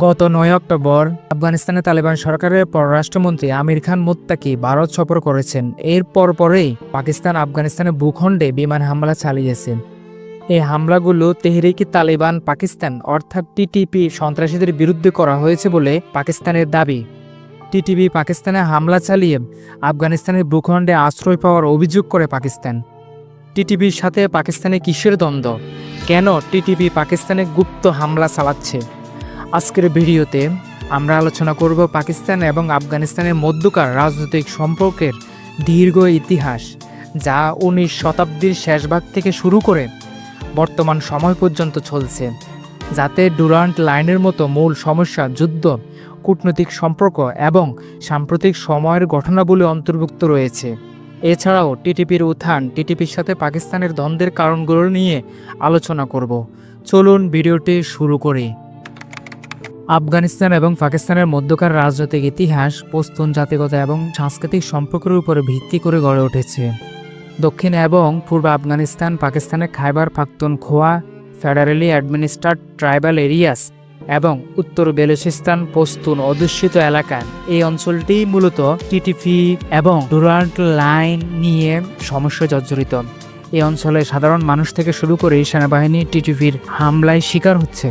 গত নয় অক্টোবর আফগানিস্তানে তালেবান সরকারের পররাষ্ট্রমন্ত্রী আমির খান মুত্তাকি ভারত সফর করেছেন। এর পরপরেই পাকিস্তান আফগানিস্তানের ভূখণ্ডে বিমান হামলা চালিয়েছে। এই হামলাগুলো তেহরিকি তালেবান পাকিস্তান অর্থাৎ টিটিপি সন্ত্রাসীদের বিরুদ্ধে করা হয়েছে বলে পাকিস্তানের দাবি। টিটিপি পাকিস্তানে হামলা চালিয়ে আফগানিস্তানের ভূখণ্ডে আশ্রয় পাওয়ার অভিযোগ করে পাকিস্তান। টিটিপির সাথে পাকিস্তানে কিসের দ্বন্দ্ব? কেন টিটিপি পাকিস্তানে গুপ্ত হামলা চালাচ্ছে? আজকের ভিডিওতে আমরা আলোচনা করব পাকিস্তান এবং আফগানিস্তানের মধ্যকার রাজনৈতিক সম্পর্কের দীর্ঘ ইতিহাস, যা উনিশ শতাব্দীর শেষভাগ থেকে শুরু করে বর্তমান সময় পর্যন্ত চলছে, যাতে ডুরান্ট লাইনের মতো মূল সমস্যা যুদ্ধ, কূটনৈতিক সম্পর্ক এবং সাম্প্রতিক সময়ের ঘটনাবলী অন্তর্ভুক্ত রয়েছে। এছাড়াও টিটিপির উত্থান টিটিপির সাথে পাকিস্তানের দ্বন্দ্বের কারণগুলো নিয়ে আলোচনা করব। চলুন ভিডিওটি শুরু করি। আফগানিস্তান এবং পাকিস্তানের মধ্যকার রাজনৈতিক ইতিহাস পস্তুন জাতিগত এবং সাংস্কৃতিক সম্পর্কের উপরে ভিত্তি করে গড়ে উঠেছে। দক্ষিণ এবং পূর্ব আফগানিস্তান, পাকিস্তানের Khyber Pakhtunkhwa federally administered tribal areas এবং উত্তর বেলুচিস্তান পস্তুন অধ্যুষিত এলাকা এই অঞ্চলটি মূলত টিটিপি এবং ডুরান্ট লাইন নিয়ে সমস্যা জর্জরিত। এই অঞ্চলে সাধারণ মানুষ থেকে শুরু করে সেনাবাহিনী টিটিপির হামলায় শিকার হচ্ছে।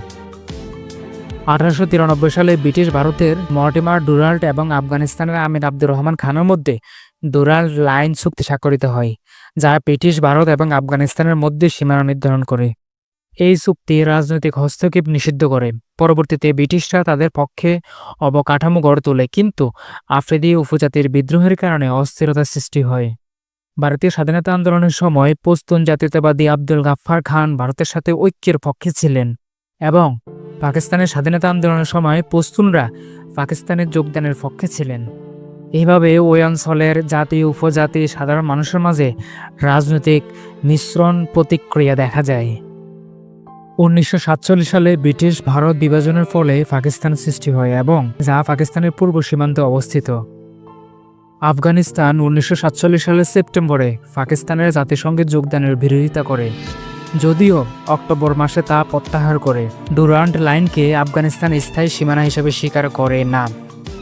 আঠারোশো তিরানব্বই সালে ব্রিটিশ ভারতের মর্টিমার, ডুরাল্ট এবং আফগানিস্তানের আমির আব্দুর রহমান খানের মধ্যে ডুরাল্ট লাইন চুক্তি স্বাক্ষরিত হয়, যা ব্রিটিশ ভারত এবং আফগানিস্তানের মধ্যে সীমানা নির্ধারণ করে। এই চুক্তি রাজনৈতিক হস্তক্ষেপ নিষিদ্ধ করে। পরবর্তীতে ব্রিটিশরা তাদের পক্ষে অবকাঠামো গড়ে তোলে, কিন্তু আফ্রিদি উপজাতির বিদ্রোহের কারণে অস্থিরতার সৃষ্টি হয়। ভারতীয় স্বাধীনতা আন্দোলনের সময় পস্তুন জাতীয়তাবাদী আব্দুল গাফফার খান ভারতের সাথে ঐক্যের পক্ষে ছিলেন এবং পাকিস্তানের স্বাধীনতা আন্দোলনের সময় পস্তুনরা পাকিস্তানের যোগদানের পক্ষে ছিলেন। এইভাবে ওই অঞ্চলের জাতি, উপজাতি, সাধারণ মানুষের মাঝে রাজনৈতিক মিশ্রণ প্রতিক্রিয়া দেখা যায়। উনিশশো সাতচল্লিশ সালে ব্রিটিশ ভারত বিভাজনের ফলে পাকিস্তান সৃষ্টি হয় এবং যা পাকিস্তানের পূর্ব সীমান্তে অবস্থিত। আফগানিস্তান উনিশশো সাতচল্লিশ সালের সেপ্টেম্বরে পাকিস্তানের জাতিসংঘে যোগদানের বিরোধিতা করে। যদিও অক্টোবর মাসে তা প্রত্যাহার করে। ডুরান্ট লাইনকে আফগানিস্তান স্থায়ী সীমানা হিসেবে স্বীকার করে না,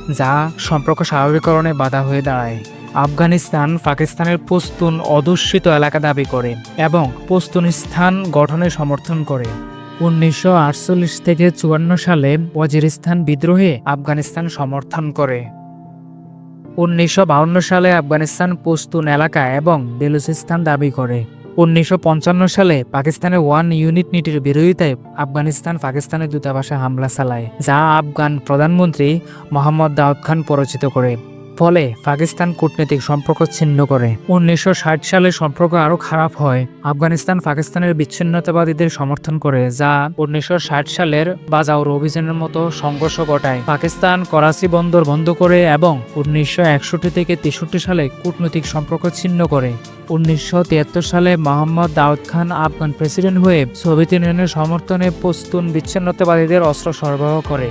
যা সম্পর্ক স্বাভাবিকরণে বাধা হয়ে দাঁড়ায়। আফগানিস্তান পাকিস্তানের পস্তুন অধ্যুষিত এলাকা দাবি করে এবং পস্তুন স্থান গঠনে সমর্থন করে। উনিশশো আটচল্লিশ থেকে চুয়ান্ন সালে ওয়াজিরিস্তান বিদ্রোহে আফগানিস্তান সমর্থন করে। উনিশশো সালে আফগানিস্তান পস্তুন এলাকা এবং বেলুচিস্তান দাবি করে। উনিশশো পঞ্চান্ন সালে পাকিস্তানের ওয়ান ইউনিট নীতির বিরোধিতায় আফগানিস্তান পাকিস্তানের দূতাবাসে হামলা চালায়, যা আফগান প্রধানমন্ত্রী মোহাম্মদ দাউদ খান পরিচিত করে। ফলে পাকিস্তান কূটনৈতিক সম্পর্ক ছিন্ন করে। উনিশশো ষাট সালে সম্পর্ক আরও খারাপ হয়। আফগানিস্তান পাকিস্তানের বিচ্ছিন্নতাবাদীদের সমর্থন করে, যা উনিশশো ষাট সালের বাজাউর অভিযানের মতো সংঘর্ষ ঘটায়। পাকিস্তান করাচি বন্দর বন্ধ করে এবং উনিশশো একষট্টি থেকে তেষট্টি সালে কূটনৈতিক সম্পর্ক ছিন্ন করে। উনিশশো তিয়াত্তর সালে মোহাম্মদ দাউদ খান আফগান প্রেসিডেন্ট হয়ে সোভিয়েত ইউনিয়নের সমর্থনে পস্তুন বিচ্ছিন্নতাবাদীদের অস্ত্র সরবরাহ করে।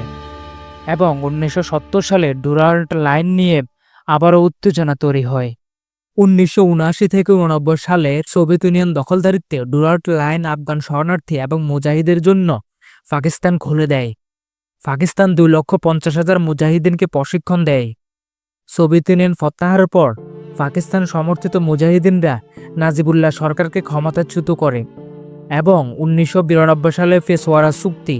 এবং উনিশশো সত্তর সালে ডুরাল্ট লাইন নিয়ে আবারও উত্তেজনা তৈরি হয়। উনিশশো উনআশি থেকে উনব্বই সালে সোভিয়েত ইউনিয়ন দখলদারিত্বে ডুরাল্ট লাইন আফগান শরণার্থী এবং মুজাহিদের জন্য পাকিস্তান খুলে দেয়। পাকিস্তান দুই লক্ষ পঞ্চাশ হাজার মুজাহিদিনকে প্রশিক্ষণ দেয়। সোভিয়েত ইউনিয়ন প্রত্যাহারের পর পাকিস্তান সমর্থিত মুজাহিদিনরা নাজিবুল্লাহ সরকারকে ক্ষমতাচ্যুত করে এবং উনিশশো বিরানব্বই সালে ফেসওয়ারা চুক্তি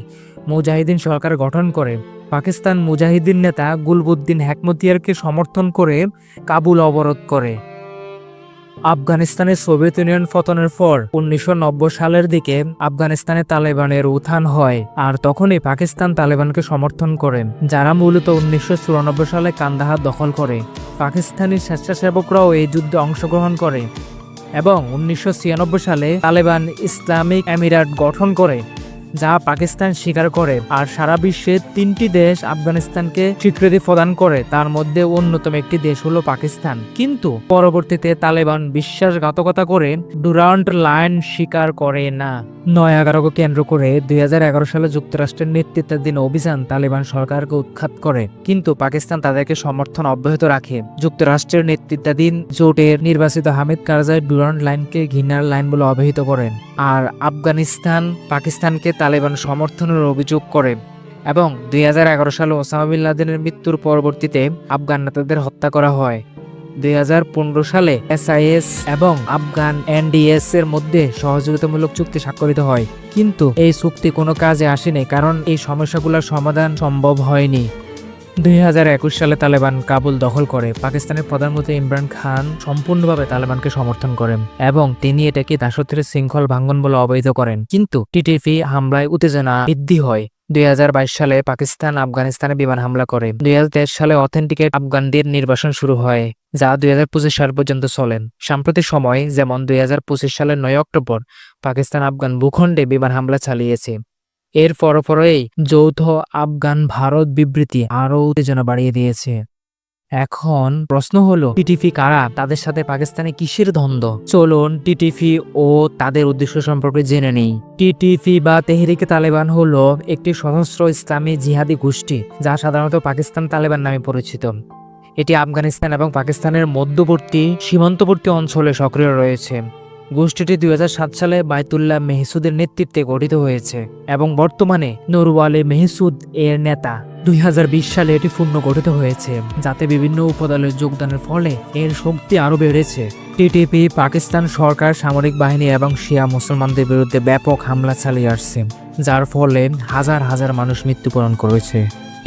মুজাহিদিন সরকার গঠন করে। পাকিস্তান মুজাহিদিন নেতা গুলবুদ্দিন হেকমতিয়ারকে সমর্থন করে কাবুল অবরোধ করে। আফগানিস্তানে সোভিয়েত ইউনিয়ন পতনের পর উনিশশো নব্বই সালের দিকে আফগানিস্তানে তালেবানের উত্থান হয় আর তখনই পাকিস্তান তালেবানকে সমর্থন করে, যারা মূলত উনিশশো চুরানব্বই সালে কান্দাহার দখল করে। পাকিস্তানি স্বেচ্ছাসেবকরাও এই যুদ্ধে অংশগ্রহণ করে এবং উনিশশো ছিয়ানব্বই সালে তালেবান ইসলামিক আমিরাত গঠন করে। যা পাকিস্তান স্বীকার করে। আর সারা বিশ্বে তিনটি দেশ আফগানিস্তানকে স্বীকৃতি প্রদান করে, তার মধ্যে অন্যতম একটি দেশ হলো পাকিস্তান। কিন্তু পরবর্তীতে তালেবান বিশ্বাসঘাতকতা করে ডুরান্ট লাইন স্বীকার করে না। নয় এগারোকে কেন্দ্র করে দুই হাজার এগারো সালে যুক্তরাষ্ট্রের নেতৃত্বাধীন অভিযান তালেবান সরকারকে উৎখাত করে। কিন্তু পাকিস্তান তাদেরকে সমর্থন অব্যাহত রাখে। যুক্তরাষ্ট্রের নেতৃত্বাধীন জোটের নির্বাচিত হামিদ কারজাই ডুরান্ট লাইনকে ঘৃণার লাইন বলে অভিহিত করেন আর আফগানিস্তান পাকিস্তানকে তালেবান সমর্থনের অভিযোগ করে এবং দুই হাজার এগারো সালে ওসামা বিন লাদেনের মৃত্যুর পরবর্তীতে আফগান নেতাদের হত্যা করা হয়। দুই হাজার পনেরো সালে এসআইএস এবং আফগান এনডিএস এর মধ্যে সহযোগিতামূলক চুক্তি স্বাক্ষরিত হয়। কিন্তু এই চুক্তি কোনো কাজে আসেনি কারণ এই সমস্যাগুলোর সমাধান সম্ভব হয়নি। দুই হাজার একুশ সালে তালেবান কাবুল দখল করে। পাকিস্তানের প্রধানমন্ত্রী ইমরান খান সম্পূর্ণভাবে তালেবানকে সমর্থন করেন এবং তিনি এটাকে দাসত্বের শৃঙ্খল ভাঙ্গন বলে অবহিত করেন। কিন্তু টিটিপি হামলায় উত্তেজনা বৃদ্ধি হয়। দুই হাজার বাইশ সালে পাকিস্তান আফগানিস্তানে বিমান হামলা করে। দুই হাজার তেইশ সালে অথেন্টিকেট আফগানদের নির্বাসন শুরু হয়, যা দুই হাজার পঁচিশ সাল পর্যন্ত চলেন। সাম্প্রতিক সময় যেমন দুই হাজার পঁচিশ সালের নয় অক্টোবর, পাকিস্তান আফগান ভূখণ্ডে বিমান হামলা চালিয়েছে। এর পরপরই যৌথ আফগান ভারত বিবৃতি আরও উত্তেজনা বাড়িয়ে দিয়েছে। এখন প্রশ্ন হলো, টিটিফি কারা? তাদের সাথে পাকিস্তানে কিসের দ্বন্দ্ব? চলুন, টিটিফি ও তাদের উদ্দেশ্য সম্পর্কে জেনে নেই। টিটিফি বা তেহরিকে তালেবান হলো একটি সশস্ত্র ইসলামী জিহাদি গোষ্ঠী, যা সাধারণত পাকিস্তান তালেবান নামে পরিচিত। এটি আফগানিস্তান এবং পাকিস্তানের মধ্যবর্তী, সীমান্তবর্তী অঞ্চলে সক্রিয় রয়েছে। গোষ্ঠীটি দু হাজার সাত সালে বায়তুল্লাহ মেহসুদের নেতৃত্বে গঠিত হয়েছে এবং বর্তমানে নরওয়ালে মেহসুদ এর নেতা। দুই হাজার বিশ সালে এটি পূর্ণ গঠিত হয়েছে, যাতে বিভিন্ন উপদলের যোগদানের ফলে এর শক্তি আরও বেড়েছে। টিটিপি, পাকিস্তান সরকার, সামরিক বাহিনী এবং শিয়া মুসলমানদের বিরুদ্ধে ব্যাপক হামলা চালিয়ে আসছে, যার ফলে হাজার হাজার মানুষ মৃত্যুবরণ করেছে।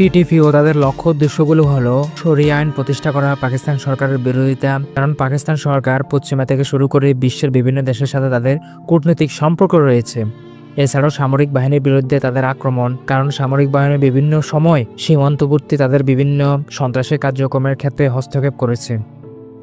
টিটিপি ও তাদের লক্ষ্য উদ্দেশ্যগুলো হলো সরি আইন প্রতিষ্ঠা করা পাকিস্তান সরকারের বিরোধিতা, কারণ পাকিস্তান সরকার পশ্চিমা থেকে শুরু করে বিশ্বের বিভিন্ন দেশের সাথে তাদের কূটনৈতিক সম্পর্ক রয়েছে। এছাড়াও সামরিক বাহিনীর বিরুদ্ধে তাদের আক্রমণ, কারণ সামরিক বাহিনী বিভিন্ন সময় সীমান্তবর্তী তাদের বিভিন্ন সন্ত্রাসী কার্যক্রমের ক্ষেত্রে হস্তক্ষেপ করেছে।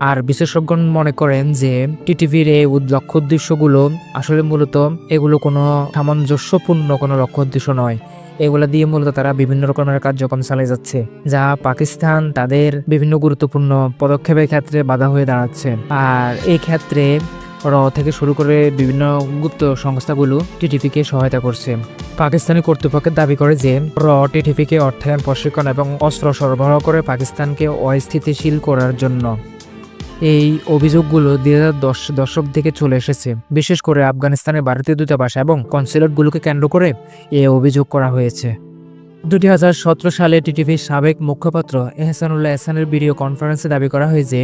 আর বিশেষজ্ঞ মনে করেন যে টিটিভির এই লক্ষ্য উদ্দেশ্যগুলো আসলে মূলত এগুলো কোনো সামঞ্জস্যপূর্ণ কোনো লক্ষ্য উদ্দেশ্য নয়। এগুলো দিয়ে মূলত তারা বিভিন্ন রকমের কার্যক্রম চালিয়ে যাচ্ছে, যা পাকিস্তান তাদের বিভিন্ন গুরুত্বপূর্ণ পদক্ষেপের ক্ষেত্রে বাধা হয়ে দাঁড়াচ্ছে। আর এই ক্ষেত্রে র থেকে শুরু করে বিভিন্ন গুপ্ত সংস্থাগুলো টিটিপিকে সহায়তা করছে। পাকিস্তানি কর্তৃপক্ষের দাবি করে যে র টিটিপিকে অর্থায়ন, প্রশিক্ষণ এবং অস্ত্র সরবরাহ করে পাকিস্তানকে অস্থিতিশীল করার জন্য। এই অভিযোগগুলো দুই হাজার দশ দশক থেকে চলে এসেছে। বিশেষ করে আফগানিস্তানের ভারতীয় দূতাবাস এবং কনসুলেটগুলোকে কেন্দ্র করে এ অভিযোগ করা হয়েছে। দুটি হাজার সতেরো সালে টিটিভির সাবেক মুখপাত্র এহসানুল্লাহ এহসানের ভিডিও কনফারেন্সে দাবি করা হয় যে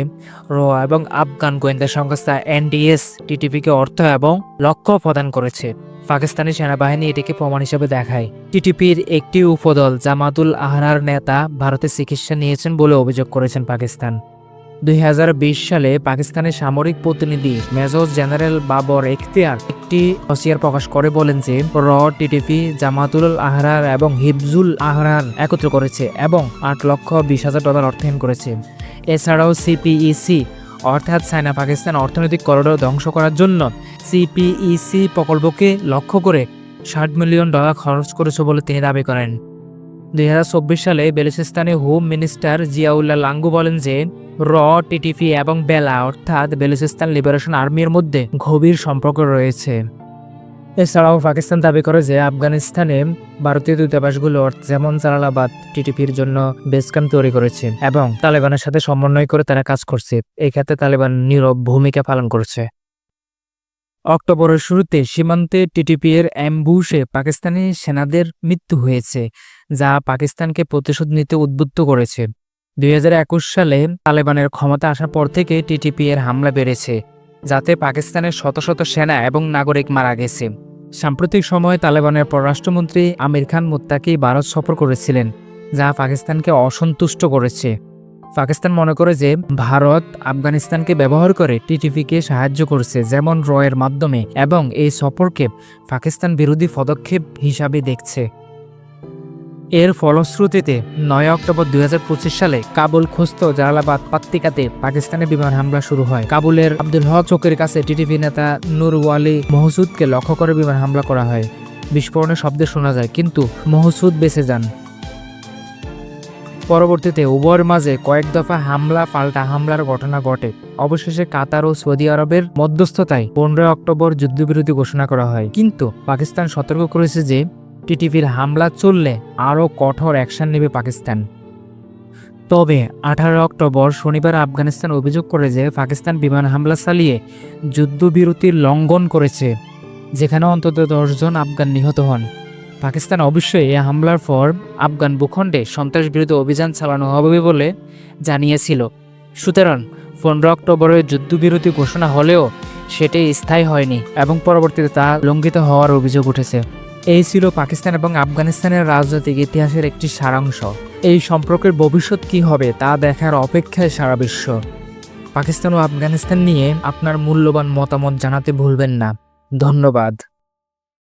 র এবং আফগান গোয়েন্দা সংস্থা এনডিএস টিটিভিকে অর্থ এবং লক্ষ্য প্রদান করেছে। পাকিস্তানি সেনাবাহিনী এটিকে প্রমাণ হিসেবে দেখায়। টিটিপির একটি উপদল জামাতুল আহরার নেতা ভারতে চিকিৎসা নিয়েছেন বলে অভিযোগ করেছেন পাকিস্তান। দুই হাজার বিশ সালে পাকিস্তানের সামরিক প্রতিনিধি মেজর জেনারেল বাবর এখতিয়ার একটি হসিয়ার প্রকাশ করে বলেন যে, র টিটিপি জামাতুল আহরার এবং হিফজুল আহরার একত্র করেছে এবং আট লক্ষ বিশ হাজার ডলার অর্থায়ন করেছে। এছাড়াও সিপিইসি অর্থাৎ চায়না পাকিস্তান অর্থনৈতিক করিডোর ধ্বংস করার জন্য সিপিইসি প্রকল্পকে লক্ষ্য করে ষাট মিলিয়ন ডলার খরচ করেছে বলে তিনি দাবি করেন। দু হাজার চব্বিশ সালে বেলুচিস্তানের হোম মিনিস্টার জিয়াউল্লাহ লাঙ্গু বলেন যে, র টিটিপি এবং বেলা অর্থাৎ বেলুচিস্তান লিবারেশন আর্মির মধ্যে গভীর সম্পর্ক রয়েছে। এছাড়াও পাকিস্তান দাবি করে যে, আফগানিস্তানে ভারতীয় দূতাবাসগুলো যেমন জালালাবাদ টিটিপির জন্য বেস ক্যাম্প তৈরি করেছে এবং তালেবানের সাথে সমন্বয় করে তারা কাজ করছে। এই ক্ষেত্রে তালেবান নীরব ভূমিকা পালন করছে। অক্টোবরের শুরুতে সীমান্তে টিটিপি এর অ্যাম্বুশে পাকিস্তানি সেনাদের মৃত্যু হয়েছে, যা পাকিস্তানকে প্রতিশোধ নিতে উদ্বুদ্ধ করেছে। দুই হাজার একুশ সালে তালেবানের ক্ষমতা আসার পর থেকে টিটিপি এর হামলা বেড়েছে, যাতে পাকিস্তানের শত শত সেনা এবং নাগরিক মারা গেছে। সাম্প্রতিক সময়ে তালেবানের পররাষ্ট্রমন্ত্রী আমির খান মুত্তাকি ভারত সফর করেছিলেন, যা পাকিস্তানকে অসন্তুষ্ট করেছে। পাকিস্তান মনে করে যে ভারত আফগানিস্তানকে ব্যবহার করে টিটিপিকে সাহায্য করছে, যেমন রয়ের মাধ্যমে, এবং এই সফরকে পাকিস্তান বিরোধী পদক্ষেপ হিসাবে দেখছে। এর ফলশ্রুতিতে, নয় অক্টোবর দুই হাজার পঁচিশ সালে কাবুল খুস্ত জালালাবাদ পাত্তিকাতে পাকিস্তানের বিমান হামলা শুরু হয়। কাবুলের আব্দুল হক চৌকের কাছে টিটিপি নেতা নুর ওয়ালি মহসুদকে লক্ষ্য করে বিমান হামলা করা হয়। বিস্ফোরণের শব্দ শোনা যায়, কিন্তু মহসুদ বেঁচে যান। পরবর্তীতে উভয়ের মাঝে কয়েক দফা হামলা, পাল্টা হামলার ঘটনা ঘটে। অবশেষে কাতার ও সৌদি আরবের মধ্যস্থতায় পনেরোই অক্টোবর যুদ্ধবিরতি ঘোষণা করা হয়। কিন্তু পাকিস্তান সতর্ক করেছে যে, টিটিভির হামলা চললে আরও কঠোর অ্যাকশন নেবে পাকিস্তান। তবে আঠারো অক্টোবর শনিবার আফগানিস্তান অভিযোগ করে যে, পাকিস্তান বিমান হামলা চালিয়ে যুদ্ধবিরতির লঙ্ঘন করেছে, যেখানে অন্তত দশজন আফগান নিহত হন। পাকিস্তান অবশ্যই এই হামলার পর আফগান ভূখণ্ডে সন্ত্রাস বিরোধী অভিযান চালানো হবে বলে জানিয়েছিল। সুতরাং পনেরো অক্টোবরের যুদ্ধবিরতি ঘোষণা হলেও সেটি স্থায়ী হয়নি এবং পরবর্তীতে তা লঙ্ঘিত হওয়ার অভিযোগ উঠেছে। এই ছিল পাকিস্তান এবং আফগানিস্তানের রাজনৈতিক ইতিহাসের একটি সারাংশ। এই সম্পর্কের ভবিষ্যৎ কি হবে তা দেখার অপেক্ষায় সারা বিশ্ব। পাকিস্তান ও আফগানিস্তান নিয়ে আপনার মূল্যবান মতামত জানাতে ভুলবেন না। ধন্যবাদ।